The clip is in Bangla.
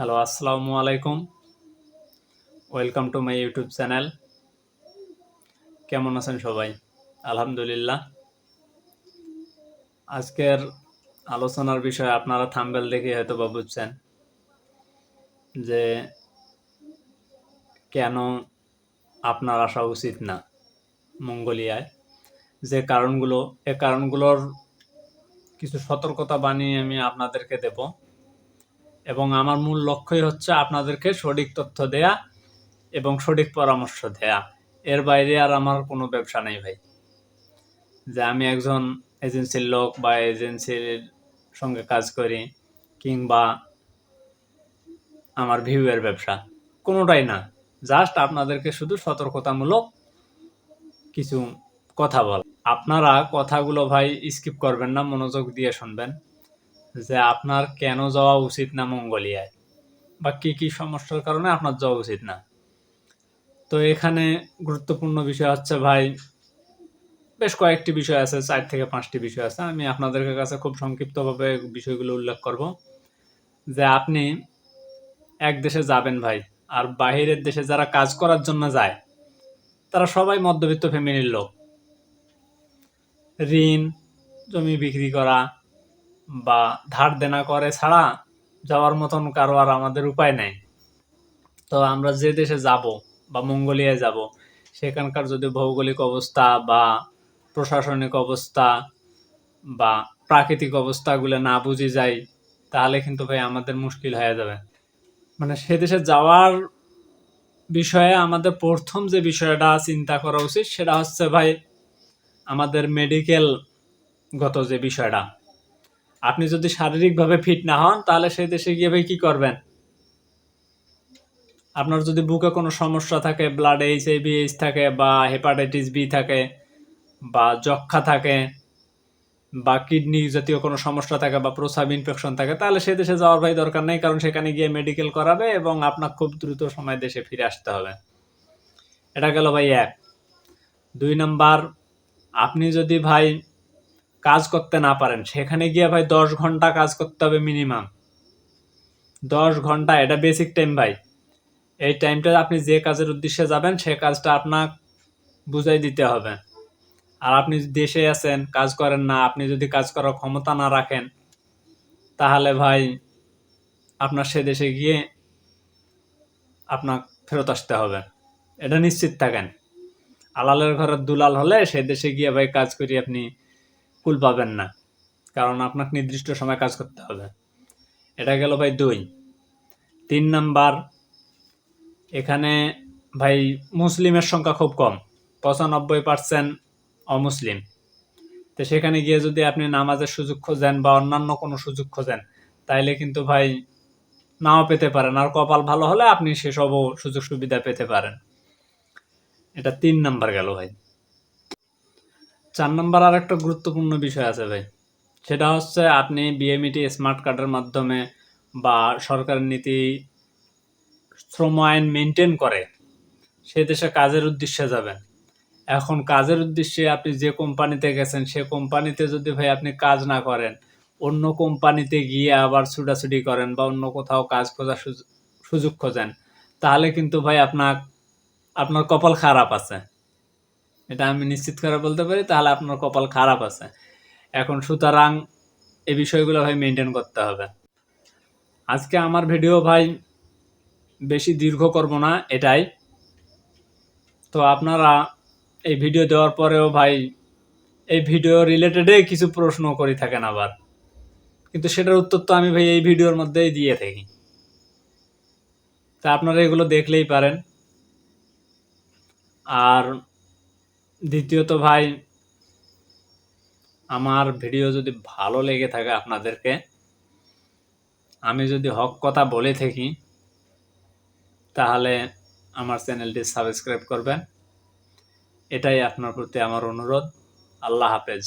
হ্যালো আসসালামু আলাইকুম welcome to my YouTube channel কেমন আছেন সবাই? আলহামদুলিল্লাহ। আজকের আলোচনার বিষয় আপনারা থাম্বেল দেখে হয়তো বা বুঝছেন যে কেন আপনার আসা উচিত না মঙ্গোলিয়ায়। যে কারণগুলো, এ কারণগুলোর কিছু সতর্কতা বানিয়ে আমি আপনাদেরকে দেব। এবং আমার মূল লক্ষ্যই হচ্ছে আপনাদেরকে সঠিক তথ্য দেয়া এবং সঠিক পরামর্শ দেয়া। এর বাইরে আর আমার কোনো ব্যবসা নেই ভাই। যে আমি একজন এজেন্সির লোক বা এজেন্সির সঙ্গে কাজ করি কিংবা আমার ভিউয়ের ব্যবসা, কোনোটাই না। জাস্ট আপনাদেরকে শুধু সতর্কতামূলক কিছু কথা বল। আপনারা কথাগুলো ভাই স্কিপ করবেন না, মনোযোগ দিয়ে শুনবেন। যে আপনার কেন যাওয়া উচিত না মঙ্গোলিয়ায়? বা কী কী সমস্যার কারণে আপনার যাওয়া উচিত না? তো এখানে গুরুত্বপূর্ণ বিষয় হচ্ছে ভাই, বেশ কয়েকটি বিষয় আছে, চার থেকে পাঁচটি বিষয় আছে। আমি আপনাদের কাছে খুব সংক্ষিপ্তভাবে বিষয়গুলো উল্লেখ করব। যে আপনি এক দেশে যাবেন ভাই, আর বাহিরের দেশে যারা কাজ করার জন্য যায়, তারা সবাই মধ্যবিত্ত ফ্যামিলির লোক। ঋণ, জমি বিক্রি করা বা ধার দেনা করে ছাড়া যাওয়ার মতন কারও আর আমাদের উপায় নেই। তো আমরা যে দেশে যাব বা মঙ্গোলিয়ায় যাব, সেখানকার যদি ভৌগোলিক অবস্থা বা প্রশাসনিক অবস্থা বা প্রাকৃতিক অবস্থাগুলো না বুঝে যাই, তাহলে কিন্তু ভাই আমাদের মুশকিল হয়ে যাবে। মানে সে দেশে যাওয়ার বিষয়ে আমাদের প্রথম যে বিষয়টা চিন্তা করা উচিত, সেটা হচ্ছে ভাই আমাদের মেডিকেল গত যে বিষয়টা। আপনি যদি শারীরিকভাবে ফিট না হন, তাহলে সেই দেশে গিয়ে ভাই কি করবেন? আপনার যদি বুকে কোনো সমস্যা থাকে ব্লাড এইচ এইচ থাকে বা হেপাটাইটিস বি থাকে বা যক্ষা থাকে বা কিডনি জাতীয় কোনো সমস্যা থাকে বা প্রসাব ইনফেকশন থাকে, তাহলে সে দেশে যাওয়ার ভাই দরকার নেই, কারণ সেখানে গিয়ে মেডিকেল করাবে এবং আপনার খুব দ্রুত সময় দেশে ফিরে আসতে হবে। এটা গেল ভাই এক। দুই নাম্বার, আপনি যদি ভাই কাজ করতে না পারেন। সেখানে গিয়ে ভাই দশ ঘণ্টা কাজ করতে হবে মিনিমাম দশ ঘণ্টা, এটা বেসিক টাইম ভাই। এই টাইমটা আপনি যে কাজের উদ্দেশ্যে যাবেন, সে কাজটা আপনার বুঝাই দিতে হবে। আর আপনি দেশে আছেন, কাজ করেন না, আপনি যদি কাজ করার ক্ষমতা না রাখেন, তাহলে ভাই আপনার সে দেশে গিয়ে আপনার ফেরত আসতে হবে। এটা নিশ্চিত থাকেন। আলালের ঘরের দুলাল হলে সে দেশে গিয়ে ভাই কাজ করি আপনি কুল পাবেন না। কারণ আপনাকে নির্দিষ্ট সময় কাজ করতে হবে। এটা গেল ভাই দুই। তিন নাম্বার, এখানে ভাই মুসলিমের সংখ্যা খুব কম। পঁচানব্বই পার্সেন্ট অমুসলিম। তো সেখানে গিয়ে যদি আপনি নামাজের সুযোগ খোঁজেন বা অন্যান্য কোনো সুযোগ খোঁজেন, তাইলে কিন্তু ভাই নাও পেতে পারেন। আর কপাল ভালো হলে আপনি সেসবও সুযোগ সুবিধা পেতে পারেন। এটা তিন নাম্বার গেল ভাই। চার নম্বর আর একটা গুরুত্বপূর্ণ বিষয় আছে ভাই। সেটা হচ্ছে আপনি বিএমইটি স্মার্ট কার্ডের মাধ্যমে বা সরকারের নীতি শ্রম আইন মেনটেন করে সে দেশে কাজের উদ্দেশ্যে যাবেন। এখন কাজের উদ্দেশ্যে আপনি যে কোম্পানিতে গেছেন, সে কোম্পানিতে যদি ভাই আপনি কাজ না করেন, অন্য কোম্পানিতে গিয়ে আবার ছুটাছুটি করেন বা অন্য কোথাও কাজ খোঁজার সুযোগ- খোঁজেন, তাহলে কিন্তু ভাই আপনার আপনার কপাল খারাপ আছে। এটা আমি নিশ্চিত করে বলতে পারি, তাহলে আপনার কপাল খারাপ আছে। এখন সুতরাং এই বিষয়গুলো ভাই মেনটেন করতে হবে। আজকে আমার ভিডিও ভাই বেশি দীর্ঘ করব না, এটাই। তো আপনারা এই ভিডিও দেওয়ার পরেও ভাই, এই ভিডিও রিলেটেডে কিছু প্রশ্ন করে থাকেন আবার। কিন্তু সেটার উত্তর তো আমি ভাই এই ভিডিওর মধ্যেই দিয়ে থাকি। তা আপনারা এগুলো দেখলেই পারেন। আর দ্বিতীয়ত ভাই, আমার ভিডিও যদি ভালো লেগে থাকে আপনাদেরকে, আমি যদি হক কথা বলে থাকি, তাহলে আমার চ্যানেলটি সাবস্ক্রাইব করবেন। এটাই আপনার প্রতি আমার অনুরোধ। আল্লাহ হাফেজ।